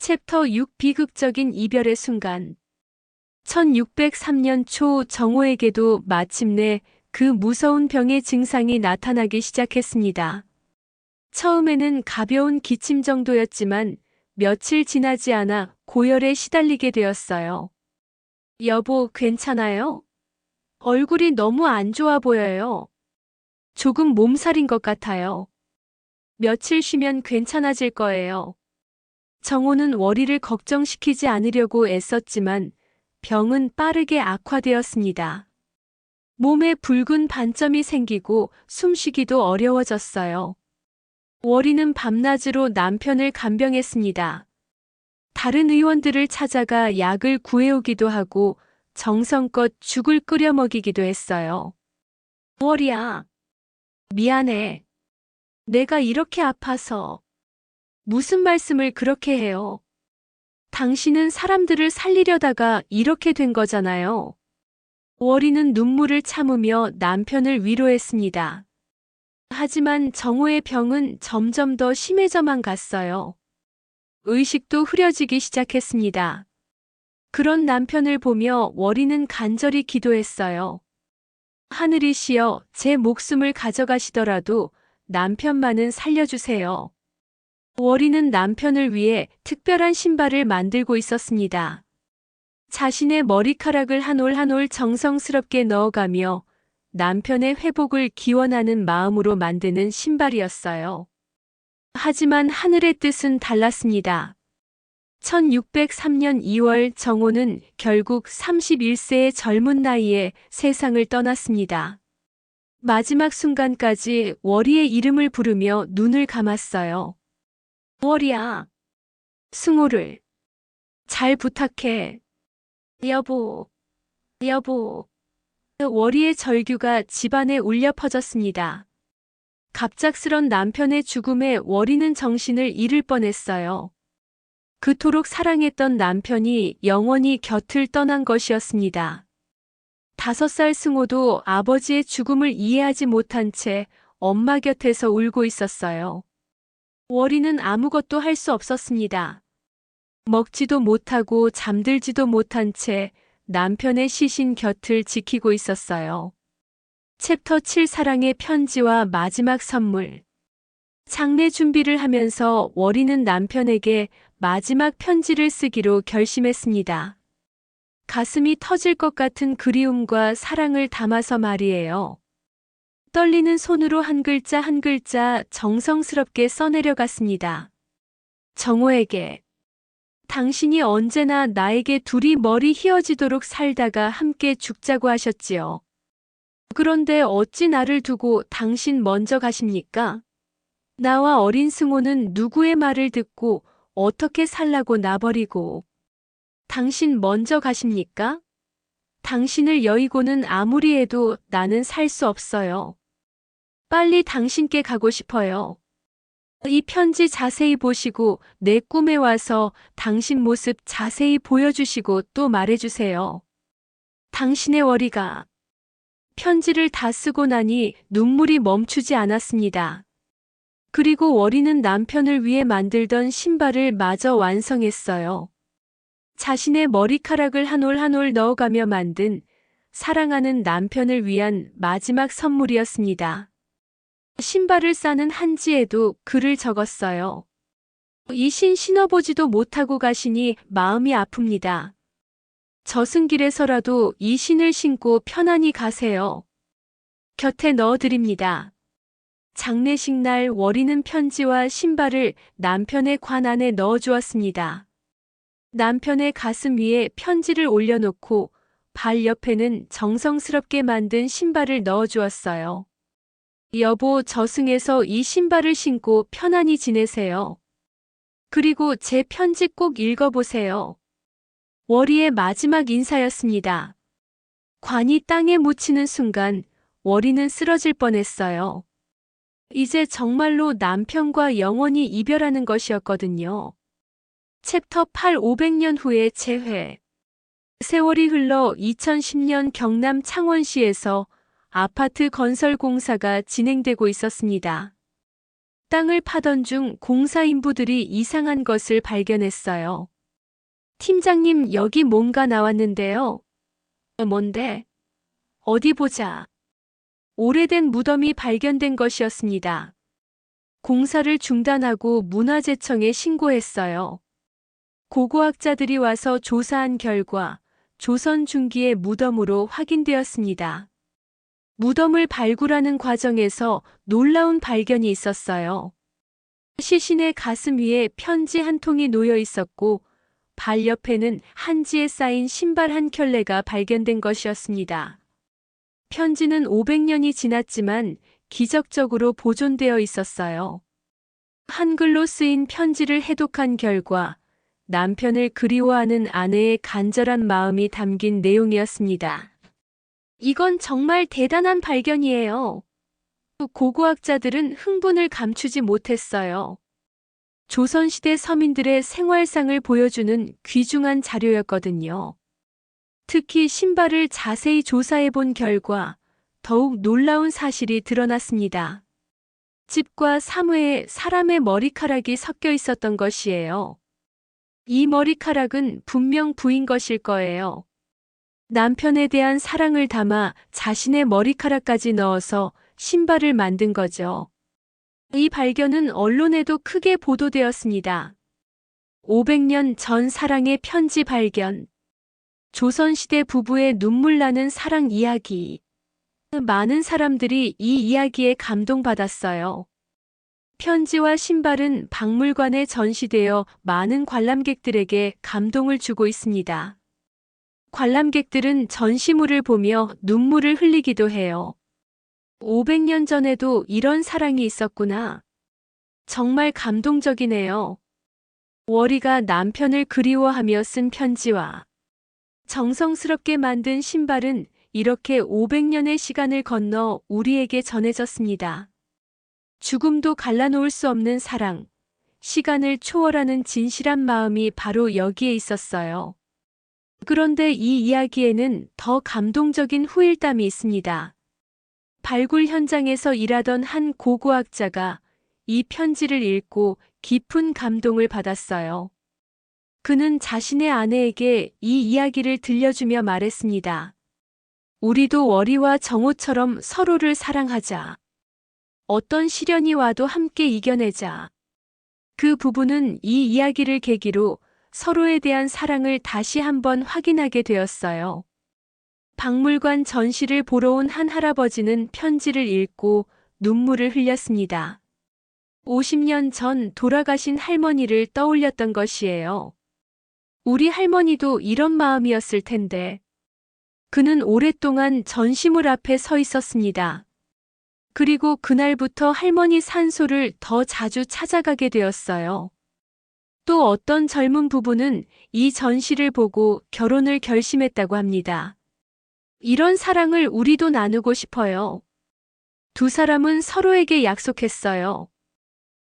챕터 6 비극적인 이별의 순간 1603년 초 정호에게도 마침내 그 무서운 병의 증상이 나타나기 시작했습니다. 처음에는 가벼운 기침 정도였지만 며칠 지나지 않아 고열에 시달리게 되었어요. 여보, 괜찮아요? 얼굴이 너무 안 좋아 보여요. 조금 몸살인 것 같아요. 며칠 쉬면 괜찮아질 거예요. 정호는 월이를 걱정시키지 않으려고 애썼지만 병은 빠르게 악화되었습니다. 몸에 붉은 반점이 생기고 숨쉬기도 어려워졌어요. 월이는 밤낮으로 남편을 간병했습니다. 다른 의원들을 찾아가 약을 구해오기도 하고 정성껏 죽을 끓여 먹이기도 했어요. 월이야. 미안해. 내가 이렇게 아파서. 무슨 말씀을 그렇게 해요? 당신은 사람들을 살리려다가 이렇게 된 거잖아요. 월이는 눈물을 참으며 남편을 위로했습니다. 하지만 정호의 병은 점점 더 심해져만 갔어요. 의식도 흐려지기 시작했습니다. 그런 남편을 보며 월이는 간절히 기도했어요. 하늘이시여 제 목숨을 가져가시더라도 남편만은 살려주세요. 월이는 남편을 위해 특별한 신발을 만들고 있었습니다. 자신의 머리카락을 한 올 한 올 정성스럽게 넣어가며 남편의 회복을 기원하는 마음으로 만드는 신발이었어요. 하지만 하늘의 뜻은 달랐습니다. 1603년 2월 정호는 결국 31세의 젊은 나이에 세상을 떠났습니다. 마지막 순간까지 월이의 이름을 부르며 눈을 감았어요. 월이야. 승호를. 잘 부탁해. 여보. 여보. 월이의 절규가 집안에 울려 퍼졌습니다. 갑작스런 남편의 죽음에 월이는 정신을 잃을 뻔했어요. 그토록 사랑했던 남편이 영원히 곁을 떠난 것이었습니다. 다섯 살 승호도 아버지의 죽음을 이해하지 못한 채 엄마 곁에서 울고 있었어요. 월이는 아무것도 할 수 없었습니다. 먹지도 못하고 잠들지도 못한 채 남편의 시신 곁을 지키고 있었어요. 챕터 7 사랑의 편지와 마지막 선물. 장례 준비를 하면서 월이는 남편에게 마지막 편지를 쓰기로 결심했습니다. 가슴이 터질 것 같은 그리움과 사랑을 담아서 말이에요. 떨리는 손으로 한 글자 한 글자 정성스럽게 써내려갔습니다. 정호에게 당신이 언제나 나에게 둘이 머리 휘어지도록 살다가 함께 죽자고 하셨지요. 그런데 어찌 나를 두고 당신 먼저 가십니까? 나와 어린 승호는 누구의 말을 듣고 어떻게 살라고 나버리고 당신 먼저 가십니까? 당신을 여의고는 아무리 해도 나는 살 수 없어요. 빨리 당신께 가고 싶어요. 이 편지 자세히 보시고 내 꿈에 와서 당신 모습 자세히 보여주시고 또 말해주세요. 당신의 월이가 편지를 다 쓰고 나니 눈물이 멈추지 않았습니다. 그리고 월이는 남편을 위해 만들던 신발을 마저 완성했어요. 자신의 머리카락을 한 올 한 올 넣어가며 만든 사랑하는 남편을 위한 마지막 선물이었습니다. 신발을 싸는 한지에도 글을 적었어요. 이 신 신어보지도 못하고 가시니 마음이 아픕니다. 저승길에서라도 이 신을 신고 편안히 가세요. 곁에 넣어드립니다. 장례식 날 월이는 편지와 신발을 남편의 관 안에 넣어주었습니다. 남편의 가슴 위에 편지를 올려놓고 발 옆에는 정성스럽게 만든 신발을 넣어주었어요. 여보, 저승에서 이 신발을 신고 편안히 지내세요. 그리고 제 편지 꼭 읽어보세요. 월이의 마지막 인사였습니다. 관이 땅에 묻히는 순간 월이는 쓰러질 뻔했어요. 이제 정말로 남편과 영원히 이별하는 것이었거든요. 챕터 8 500년 후의 재회 세월이 흘러 2010년 경남 창원시에서 아파트 건설 공사가 진행되고 있었습니다. 땅을 파던 중 공사 인부들이 이상한 것을 발견했어요. 팀장님, 여기 뭔가 나왔는데요. 어, 뭔데? 어디 보자. 오래된 무덤이 발견된 것이었습니다. 공사를 중단하고 문화재청에 신고했어요. 고고학자들이 와서 조사한 결과 조선 중기의 무덤으로 확인되었습니다. 무덤을 발굴하는 과정에서 놀라운 발견이 있었어요. 시신의 가슴 위에 편지 한 통이 놓여 있었고 발 옆에는 한지에 쌓인 신발 한 켤레가 발견된 것이었습니다. 편지는 500년이 지났지만 기적적으로 보존되어 있었어요. 한글로 쓰인 편지를 해독한 결과 남편을 그리워하는 아내의 간절한 마음이 담긴 내용이었습니다. 이건 정말 대단한 발견이에요. 고고학자들은 흥분을 감추지 못했어요. 조선시대 서민들의 생활상을 보여주는 귀중한 자료였거든요. 특히 신발을 자세히 조사해 본 결과 더욱 놀라운 사실이 드러났습니다. 집과 사무에 사람의 머리카락이 섞여 있었던 것이에요. 이 머리카락은 분명 부인 것일 거예요. 남편에 대한 사랑을 담아 자신의 머리카락까지 넣어서 신발을 만든 거죠. 이 발견은 언론에도 크게 보도되었습니다. 500년 전 사랑의 편지 발견. 조선시대 부부의 눈물 나는 사랑 이야기. 많은 사람들이 이 이야기에 감동받았어요. 편지와 신발은 박물관에 전시되어 많은 관람객들에게 감동을 주고 있습니다. 관람객들은 전시물을 보며 눈물을 흘리기도 해요. 500년 전에도 이런 사랑이 있었구나. 정말 감동적이네요. 월이가 남편을 그리워하며 쓴 편지와 정성스럽게 만든 신발은 이렇게 500년의 시간을 건너 우리에게 전해졌습니다. 죽음도 갈라놓을 수 없는 사랑, 시간을 초월하는 진실한 마음이 바로 여기에 있었어요. 그런데 이 이야기에는 더 감동적인 후일담이 있습니다. 발굴 현장에서 일하던 한 고고학자가 이 편지를 읽고 깊은 감동을 받았어요. 그는 자신의 아내에게 이 이야기를 들려주며 말했습니다. 우리도 월이와 정호처럼 서로를 사랑하자. 어떤 시련이 와도 함께 이겨내자. 그 부부는 이 이야기를 계기로 서로에 대한 사랑을 다시 한번 확인하게 되었어요. 박물관 전시를 보러 온 한 할아버지는 편지를 읽고 눈물을 흘렸습니다. 50년 전 돌아가신 할머니를 떠올렸던 것이에요. 우리 할머니도 이런 마음이었을 텐데. 그는 오랫동안 전시물 앞에 서 있었습니다. 그리고 그날부터 할머니 산소를 더 자주 찾아가게 되었어요. 또 어떤 젊은 부부는 이 전시를 보고 결혼을 결심했다고 합니다. 이런 사랑을 우리도 나누고 싶어요. 두 사람은 서로에게 약속했어요.